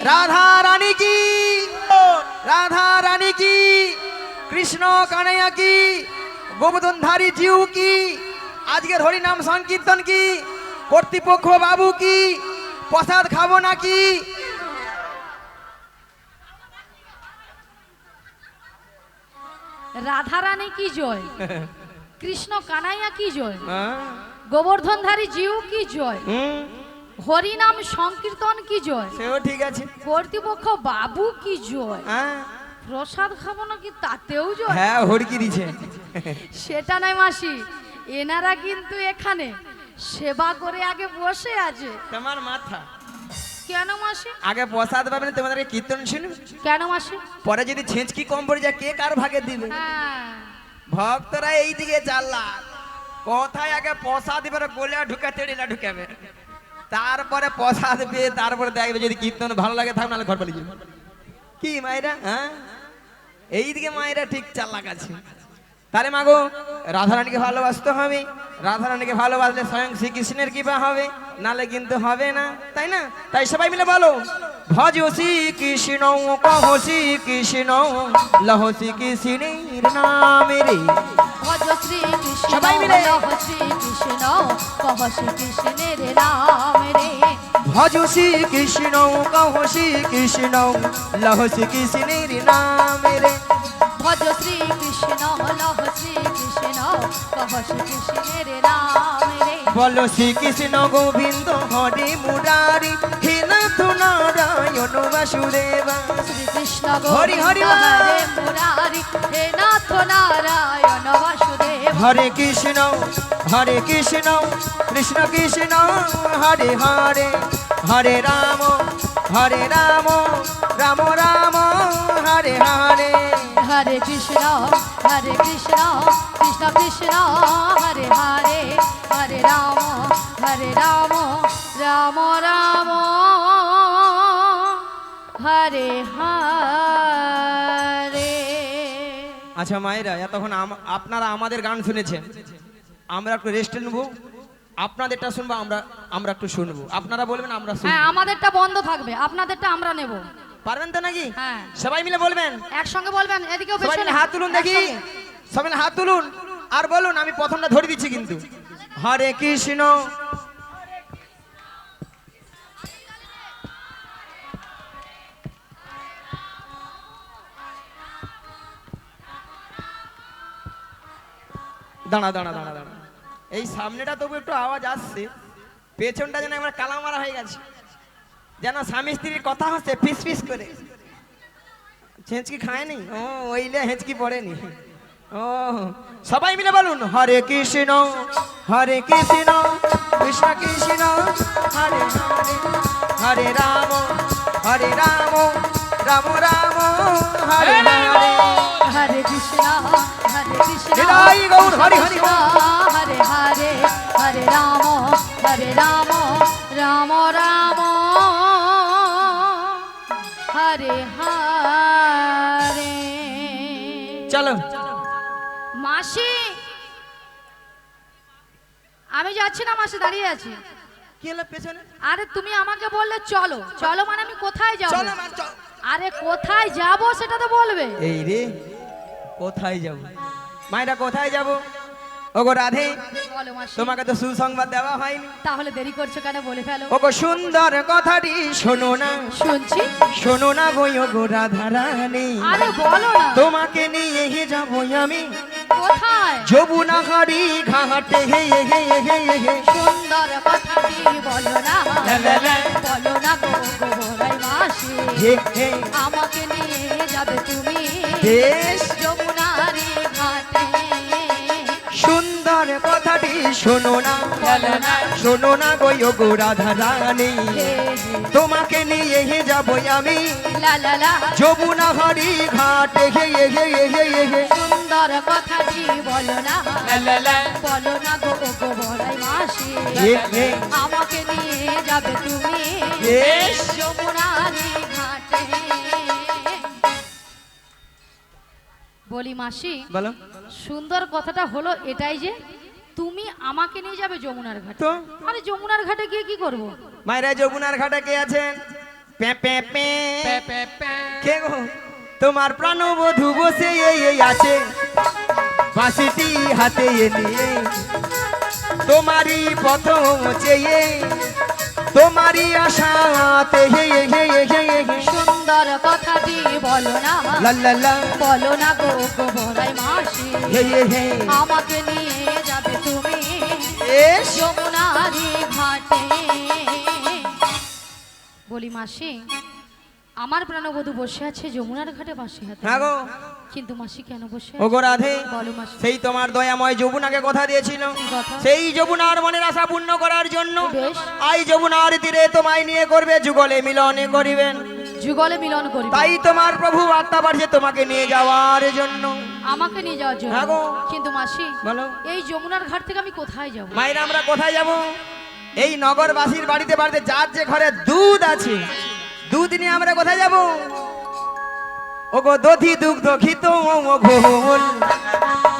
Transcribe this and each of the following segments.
রাধা রানী কি? রাধা রানী কি? কৃষ্ণ কানাইয়া কি? গোবর্ধনধারী জিউ কি? আজকের হরিনাম সংকীর্তন কি? কর্তৃপক্ষ বাবু কি? প্রসাদ খাব নাকি? রাধারানী কি জয়? কৃষ্ণ কানাইয়া কি জয়? হ্যাঁ? গোবর্ধনধারী জিউ কি জয়? হরিনাম সংকীর্তন কি জয়? সেও ঠিক আছে। কর্তৃপক্ষ বাবু কি জয়? হ্যাঁ। প্রসাদ খাব নাকি তাতেও জয়? হ্যাঁ হড়কি দিছে। সেটা নয় মাসি এনারা কিন্তু এখানে সেবা করে আগে বসে আছে। তোমার মাথা। কেন মাসি? আগে প্রসাদ পাবে না তোমাদেরকে কীর্তন শুনবে কেন মাসি? পরে যদি ছেঁচকি কম পড়ে যায় কে কার ভাগে দিবে? হ্যাঁ। ভক্তরা এই দিকে চাল্লা কোথায় আগে প্রসাদ এবারে গোলে ঢুকাতে না ঢুকাবে। তারপরে প্রসাদ পেয়ে তারপরে দেখবে যদি কীর্তন ভালো লাগে, থাক, নাহলে ঘর পালিয়ে যাবে। কি মায়েরা হ্যাঁ? এইদিকে মায়েরা ঠিক চালাক আছে। তাহলে মাগো রাধারানীকে ভালোবাসতে হবে। রাধারানীকে ভালোবাসলে স্বয়ং শ্রীকৃষ্ণের কৃপা হবে। নালে কিন্তু হবে না, তাই না? তাই সবাই মিলে বলো। ভজ শ্রী কৃষ্ণ কহ শ্রী কৃষ্ণ লহ শ্রী কৃষ্ণের নামে রে। ভজ শ্রী কৃষ্ণ সবাই মিলে। লহ শ্রী কৃষ্ণ কহ শ্রী কৃষ্ণের নাম রে। ভজ শ্রী কৃষ্ণ কহ শ্রী কৃষ্ণ লহ শ্রী কৃষ্ণের নামে রে। ভজ শ্রী কৃষ্ণ লহ শ্রী কৃষ্ণ কহ শ্রী কৃষ্ণের নাম রে। বলো শ্রীকৃষ্ণ গোবিন্দ হরে মুরারি। নারায়ণ বাসুদেবা শ্রী কৃষ্ণ হরি। হরে মুরারি হে নাথ নারায়ণ বাসুদেব। হরে কৃষ্ণ হরে কৃষ্ণ কৃষ্ণ কৃষ্ণ হরে হরে হরে রাম হরে রাম রাম রাম হরে হরে। হরে কৃষ্ণ হরে কৃষ্ণ কৃষ্ণ কৃষ্ণ হরে হরে হরে রাম হরে রাম রাম রাম। হরে হরে। আচ্ছা মায়েরা এতক্ষণ আপনারা আমাদের গান শুনেছেন। আমরা একটু রেস্ট নেব। আপনাদেরটা শুনব আমরা আমরা একটু শুনব। আপনারা বলবেন আমরা হ্যাঁ আমাদেরটা বন্ধ থাকবে। আপনাদেরটা আমরা নেব। পারবেন তো নাকি? হ্যাঁ। সবাই মিলে বলবেন? একসঙ্গে বলবেন এদিকেও সবাই হাত তুলুন দেখি। সবাই হাত তুলুন। আর বলুন আমি প্রথমটা ধরে দিচ্ছি কিন্তু। হরে কৃষ্ণ দাঁড়া দাঁড়া দাঁড়া দাঁড়া। এই সামনেটা তবু একটু আওয়াজ আসছে। পেছনটা যেন আমার কালা মারা হয়ে গেছে। যেন স্বামী স্ত্রীর কথা হচ্ছে, ফিস ফিস করে। হেঁচকি খায়নি? ও ওইলে হেঁচকি পড়েনি। ও, সবাই মিলে বলুন, হরে কৃষ্ণ হরে কৃষ্ণ কৃষ্ণ কৃষ্ণ হরে হরে রাম হরে রাম রাম রাম, হরে হরে। কৃষ্ণ হৃদয় গৌর হরি হরি কৃষ্ণ হরে হরে হরে রাম হরে রাম রাম রাম। হরে হরে। চলো। মাসি আমি যাচ্ছি না মাসি দাঁড়িয়ে আছি। কি হলো পেছনে? আরে তুমি আমাকে বললে চলো। চলো মানে আমি কোথায় যাব? চলো মা চল। আরে কোথায় যাব সেটা তো বলবে। এই রে কোথায় যাব? মায়েরা কোথায় যাব? ওগো রাধে তোমাকে তো সুসংবাদ দেওয়া হয়নি। তাহলে দেরি করছ কেন বলে ফেলো? ওগো সুন্দর কথাটি শোনো না। শুনছি। শোনো না গো ওগো রাধা রানী। আরে বলো না। তোমাকে নিয়ে হে যাব আমি। কোথায়? যমুনা হারি ঘাটে হে হে হে হে সুন্দর কথাটি বলো না। বলো না গো হে হে। আমাকে নিয়ে যাবে তুমি বেশ যমুনারি ঘাটে। সুন্দর কথাটি শোনো না। শোনো না গো ওগো রাধা রানী তোমাকে নিয়ে হে যাব আমি। যমুনা হারি ঘাটে। হে হে হে হে হে সুন্দর কথাটি বলো না। বলো না গো হে আমাকে নিয়ে যাবে তুমি যমুনারি ঘাটে। বলি মাসি বলো। সুন্দর কথাটা হলো এটাই যে তুমি আমাকে নিয়ে যাবে যমুনার ঘাটে। আরে যমুনার ঘাটে গিয়ে কি করব? মায়েরা যমুনার ঘাটে কে আছেন? প্যা প্যা প্যা। কে গো? তোমার প্রাণবধূ বসে এই এই আছে। বাঁশিটি হাতে এ নিয়ে তোমারই প্রথম চেয়ে তোমারই আশাতে হে হে হে সুন্দর কথাটি বলো না বলো না গো গো বড়াই মাসি। হে হে হে। আমাকে নিয়ে যাবে তুমি এস। যমুনারি ঘাটে। বলি মাসি আমার প্রাণবধূ বসে আছে যমুনার ঘাটে বাসি হাতে। হ্যাঁ গো। কিন্তু মাসি কেন বসে ও আছে? গো রাধে সেই তোমার দয়াময় যমুনাকে কথা দিয়েছিল। সেই যমুনার মনের আশা পূর্ণ করার জন্য। আই যমুনার তীরে তোমায় নিয়ে করবে যুগলে মিলনে করিবেন। যুগলে মিলন করি তাই তোমার প্রভু বার্তা পাঠিয়ে তোমাকে নিয়ে যাওয়ার জন্য। আমাকে নিয়ে যাওয়ার জন্য। হ্যাঁ। কিন্তু মাসি বলো। এই যমুনার ঘাট থেকে আমি কোথায় যাব? মায়েরা আমরা কোথায় যাব? এই নগরবাসীর বাড়িতে বাড়িতে যার যে ঘরে দুধ আছে দুধ নিয়ে আমরা কোথায় যাব? ওগো দধি দুগ্ধ ঘিত ঘোল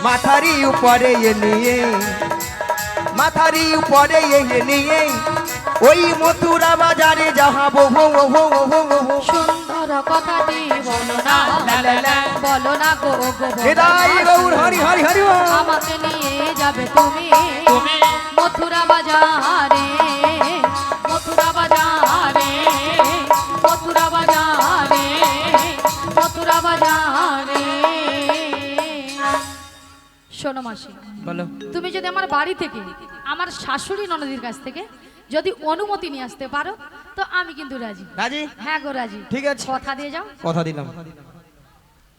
মাথারি উপরে এ নিয়ে মাথারি উপরে এ নিয়ে ওই মথুরা বাজারে যাহাবো সুন্দর কথাটি বলো না। বলো না গো গৌর হরি হরি হরি আমাকে নিয়ে যাবে তুমি? মথুরা বাজারে মথুরা বাজারে। শোনো মাসি বলো। তুমি যদি আমার বাড়ি থেকে আমার শাশুড়ি ননদির কাছ থেকে যদি অনুমতি নিয়ে আসতে পারো তো আমি কিন্তু রাজি। রাজি? হ্যাঁ গো রাজি। ঠিক আছে। কথা দিয়ে যাও। কথা দিলাম।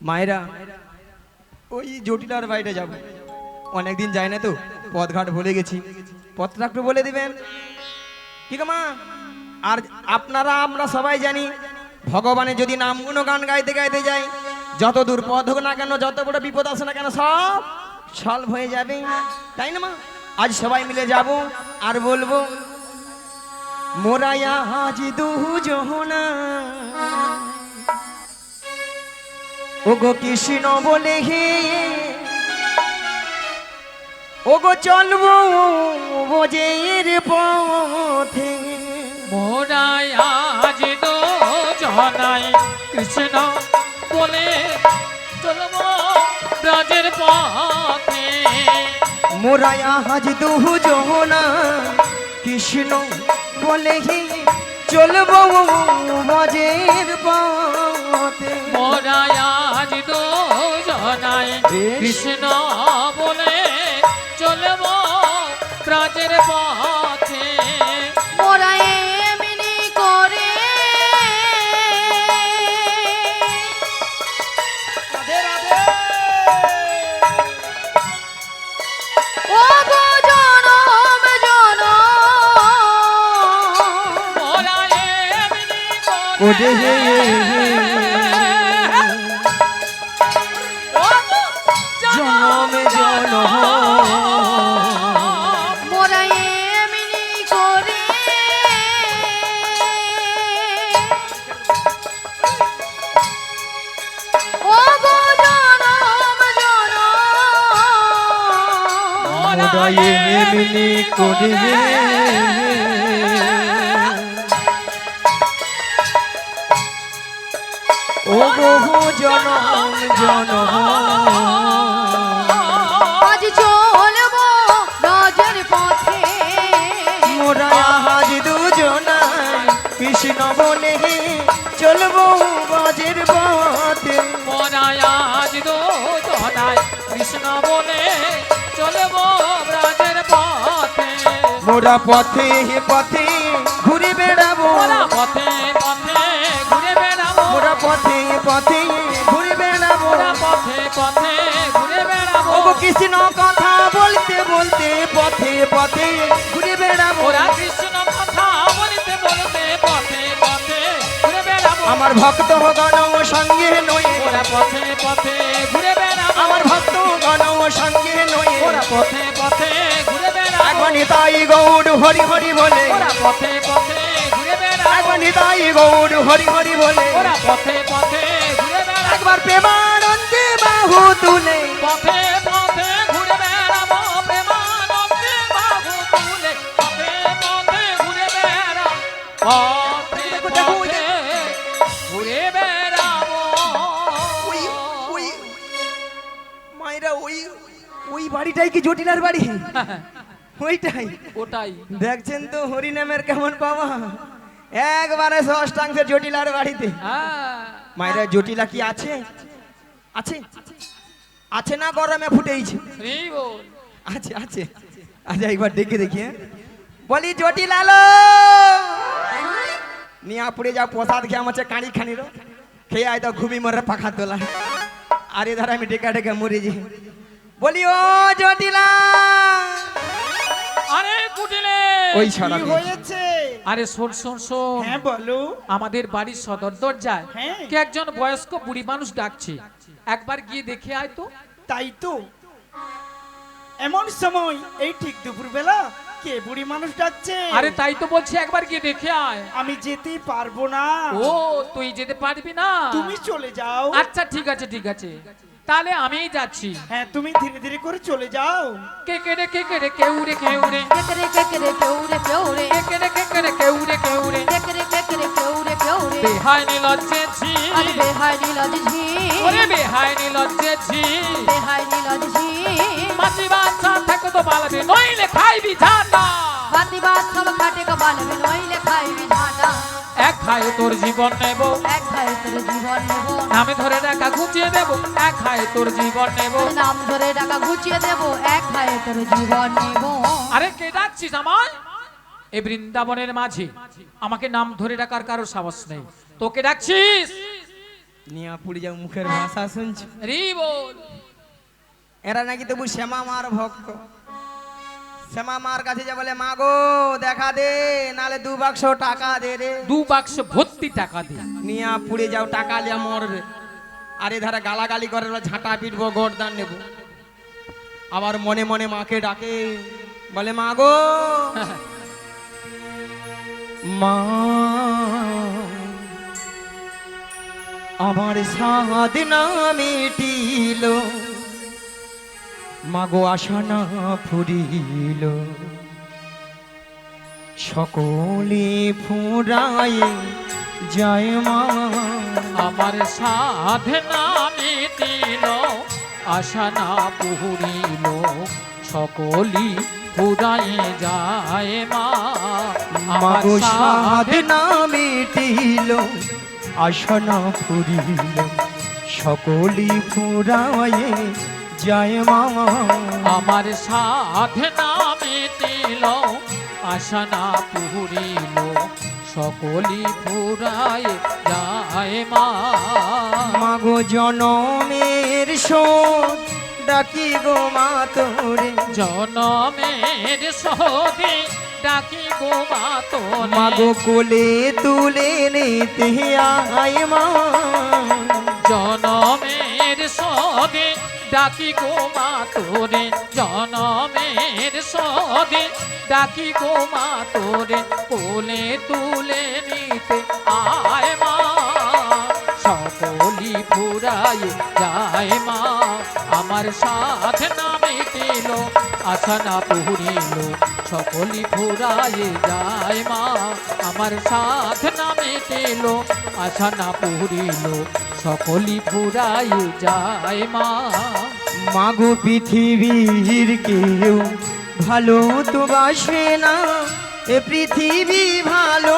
মায়েরা ওই জটিলার বাইরে যাব। অনেকদিন যায় না তো পথঘাট ভুলে গেছি। পথটা একটু বলে দিবেন। ঠিক মা? আর আপনারা আমরা সবাই জানি ভগবানের যদি নাম গান গাইতে গাইতে যাই যত দূর পথ হোক না কেন, যত বড় বিপদ আসে না কেন, সব সলভ হয়ে যাবে। তাই না মা? আজ সবাই মিলে যাব আর বলব, মোরায়া আজ দুজনা ওগো কৃষ্ণ বলে হে, ওগো চলবো বোঝের পথে মোরাই আজ দো জনাই কৃষ্ণ বলে চলব ব্রজের পথে। মোরায়া হাজ দুহু জহনা কৃষ্ণ বলে হে চলবো বোঝের পথে। মোরাই আজ দো কৃষ্ণ বলে চলব ব্রজের পথে। ওরে জনমে জনম। মোরা এমনি করে। বহু জনম আজ চলব রাজের পথে। মোরা আজ দুজনাই কৃষ্ণ বলে চলবো বাজের পথে। মোরাই আজ দো জনাই কৃষ্ণ বলে চলব ব্রজের পথে। মোরা পথে পথে পথে ঘুরে বেড়াবো পথে পথে ঘুরে বেড়াবো ওগো কৃষ্ণ কথা বলতে বলতে পথে পথে ঘুরে বেড়াবো ওরা কৃষ্ণ কথা বলতে বলতে পথে পথে ঘুরে বেড়াবো আমার ভক্ত গণ সঙ্গে নয়ে। ওরা পথে পথে ঘুরে বেড়াবো আমার ভক্ত গণ সঙ্গে নয়ে। ওরা পথে পথে ঘুরে বেড়াবো একবার নিতাই গৌর হরি হরি বলে। ওরা পথে পথে একবার হৃদয় গৌর হরি হরি বলে। পথে পথে একবার প্রেমানন্দে বাহু তুলে। পথে পথে ঘুরে বেড়াবো প্রেমানন্দে বাহু তুলে। পথে পথে ঘুরে বেড়াবো। মায়েরা ওই ওই বাড়িটাই কি জটিলার বাড়ি? হ্যাঁ, হ্যাঁ। ওইটাই। ওটাই। দেখছেন তো হরিনামের কেমন পাওয়া? একবারে ষষ্ঠাংশের জটিলার বাড়িতে। মায়েরা জটিলা কি আছে? আছে। আছে না গরমে ফুটেইছে? আছে আছে। আচ্ছা একবার দেখে দেখি হ্যাঁ? বলি জটিল আলো নিয়া পুড়ে যাও প্রসাদ খেয়ে আমার কাঁড়ি খানি রো খেয়ে আয় তো ঘুমি মরে পাখা তোলা। আর এধার আমি ডেকা ডেকা মরে যাই। বলি ও জটিলা! আরে কুটিলে! ওই ছড়া হয়েছে? আরে শোন শোন শোন। হ্যাঁ বলো। আমাদের বাড়ির সদর দরজায় হ্যাঁ। কে একজন বয়স্ক বুড়ি মানুষ ডাকছে? একবার গিয়ে দেখে আয় তো। তাই তো। এমন সময় এই ঠিক দুপুরবেলা কে বুড়ি মানুষ ডাকছে? আরে তাই তো বলছি একবার গিয়ে দেখে আয়। আমি যেতেই পারব না। ও তুই যেতে পারবি না। তুমি চলে যাও। আচ্ছা ঠিক আছে ঠিক আছে। তাহলে আমিই যাচ্ছি। হ্যাঁ তুমি ধীরে ধীরে করে চলে যাও। কে কে রে কে কে রে কেউ রে কেউ রে। কেকরে কেকরে কেউরে কেউরে কে কে রে কে কে রে কেউ রে কেউ রে। কেকরে কেকরে কেউরে কেউরে বেহাই নিলজ্জে ঝি। আজ বেহাই নীলজ ঝি। ওরে বেহাই নিলজ্জে ঝি। বেহাই নীলজ ঝি। মাছি বাচ্চা থাকো তো পালাবে নইলে খাইবি ঝাঁটা বাত সব খাটে কপালবে নইলে খাইবি খাই তোর জীবন নেব। এক খাই তোর জীবন নেব। নামে ধরে টাকা ঘুচিয়ে দেব। এক খাই তোর জীবন নেব। নাম ধরে টাকা ঘুচিয়ে দেব। এক খাই তোর জীবন নেব। আরে কে ডাকছিস আমায়? এই বৃন্দাবনের মাঝে। আমাকে নাম ধরে ডাকার কারও সাহস নেই। তোকে ডাকছিস? নিয়া পুড়ে যাও মুখের ভাষা শুনছি? রি বল এরা নাকি তবু শ্যামা মার ভক্ত। শ্যামা মার কাছে যা বলে মা গো দেখা দে নালে দু বাক্স টাকা দে রে। দু বাক্স ভর্তি টাকা দে। নিয়া পুড়ে যাও টাকা লিয়া মরবে আর এধারে গালাগালি করে ঝাঁটা পিটবো গরদান নেব। আবার মনে মনে মাকে ডাকে বলে মা গো মা আমার সাধনা মিটিল। মাগো আশানা ফুরিল। সকলে ফুরায় যায় মা। আমার সাধনা মিটিল আশা না পুরিল। সকলি পুরায়ে যায় মা। আমার সাধনা মিটিল আসনা ফুরিল। সকলি ফুরায় যায় মা। আমার সাধনা মিটিল আশা না পুরিল সকলি পুরায়ে যায় মা। মাগো জনমের শোধ ডাকি গো মা তোরে। জনমের সহদে ডাকি গো মা তোরে। মাগো কোলে তুলে নিতে আয় মা। জনমের সদে ডাকি গো মা তোরে, জনমের সদে। ডাকি গো মা তোরে, কোলে তুলে নিতে আয় মা। সকলি ফুরাই যায় মা, আমার সাথ নামে দিল আশা না পুরিল সকলি ফুরায় যায় মা। আমার সাথ নামে দিল আশা না পুরিল সকলি ফুরায় যায় মা। মাগো পৃথিবীর কেউ ভালো তো বাসে না এ পৃথিবী ভালো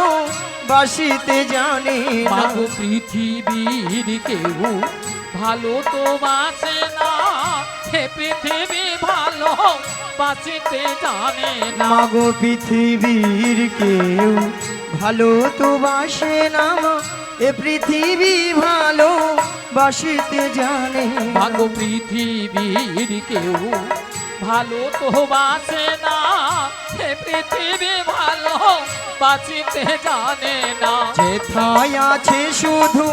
বাসিতে জানে মাগো পৃথিবীর কেউ ভালো তো বাঁচে না হে পৃথিবী ভালো বাঁচিতে জানে না। গো পৃথিবীর কেউ ভালো তো বাসে না এ পৃথিবী ভালো বাসিতে জানে ভাগো মাগো পৃথিবীর কেউ ভালো তো বাঁচে না। হে পৃথিবী ভালো বাঁচিতে জানে না। যেথায় আছে শুধু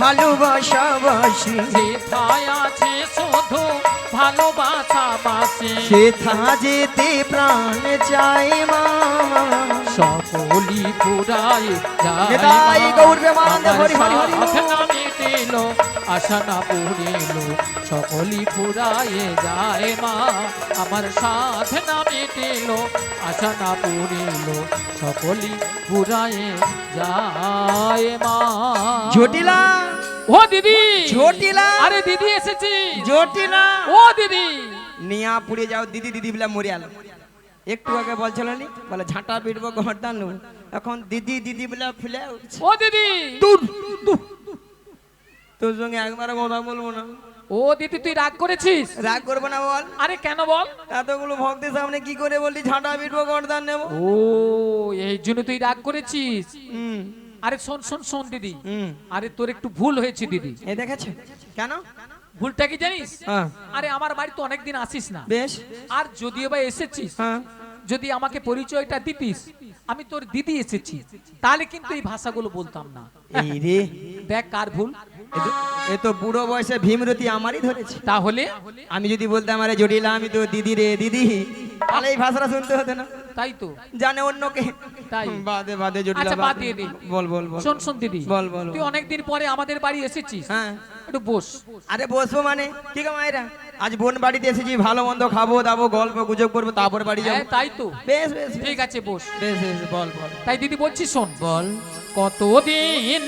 ভালোবাসা বাসি যেথায় আছে শুধু ভালোবাসা বাসে। সেথা যেতে প্রাণ চায় মা। সকলি পুরাই নিতাই গৌর প্রেমানন্দে হরি হরি হরি দিল। আশা না পুরিল সকলি পুরায়ে যায় মা। আমার সাথ নামে দিল আশা না পুরিল সকলি পুরায়ে যায় মা। জটিলা। ও দিদি! জটিলা। আরে দিদি এসেছি। জটিলা। ও দিদি! নিয়া পুড়ে যাও দিদি দিদি বলে মরে আলো একটু আগে বলছিল নি? বলে ঝাঁটা পিটবো নেব এখন দিদি দিদি বলে ফুলে ও দিদি! দূর। তোর সঙ্গে একবার কথা বলব না। ও দিদি তুই রাগ করেছিস? রাগ করব না বল। আরে কেন বল? এতগুলো ভক্তের সামনে কি করে বললি? ঝাঁটা পিটবো ঘরদান নেব। ও এই জন্য তুই রাগ করেছিস? আরে শোন শোন শোন দিদি। আরে তোর একটু ভুল হয়েছে দিদি। এ দেখেছে? কেন? ভুলটা কি জানিস? হ্যাঁ। আরে আমার বাড়িতে অনেকদিন আসিস না। বেশ। আর যদিও বা এসেছিস হ্যাঁ। যদি আমাকে পরিচয়টা দিতিস আমি তোর দিদি এসেছি। তাহলে কিন্তু এই ভাষাগুলো বলতাম না। রে। দেখ কার ভুল। এ তো- বুড়ো বয়সে ভীমরতি আমারই ধরেছে। তাহলে? আমি যদি বলতাম আরে জটিলা আমি তো দিদি রে দিদি। তাহলে এই ভাষাটা শুনতে হতো না। তাই তো। জানে অন্যকে। তাই। বাদে বাদে জটিলা আচ্ছা বাদ দিয়ে দে। বল বল বল। শোন শোন দিদি। বল, বল, তুই বল। অনেকদিন পরে আমাদের বাড়ি এসেছিস। হ্যাঁ। একটু বস। আরে বসবো মানে? কি গো মায়েরা? আজ বোন বাড়িতে এসেছি ভালো মন্দ খাব দাবো গল্প গুজব করব তারপর বাড়ি যাব। হ্যাঁ তাই তো। বেশ বেশ ঠিক আছে বস। বেশ বেশ বল বল। তাই দিদি বলছি শোন। বল। কতদিন